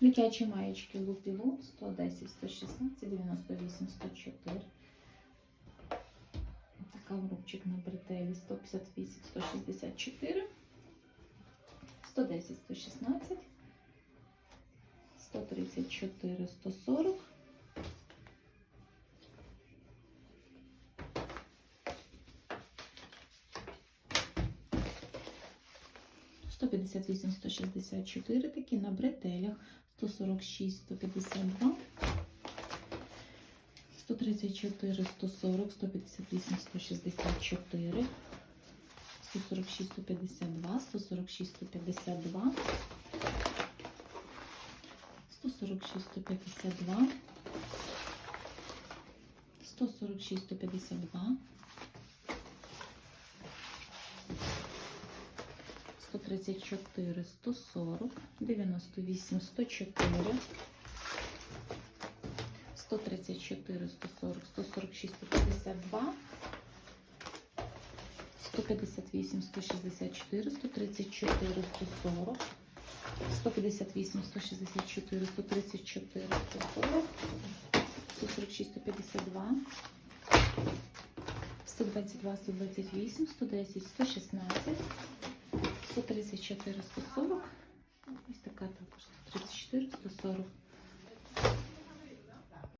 Дитячі маєчки лупілу 110, 116, 98, 104. Така рубчик на бретелі 158, 164, 110, 116, 134, 140. 158, 164 такі на бретелях, 146, 152, 134, 140, 158, 164, 146, 152, 146, 152, 146, 152, 146, 152, 134, 140, 98, 104, 134, 140, 146, 152, 158, 164, 134, 140, 158, 164, 134, 140, 146, 152, 122, 128, 110, 116, 134, 140. Ось така також 134, 140,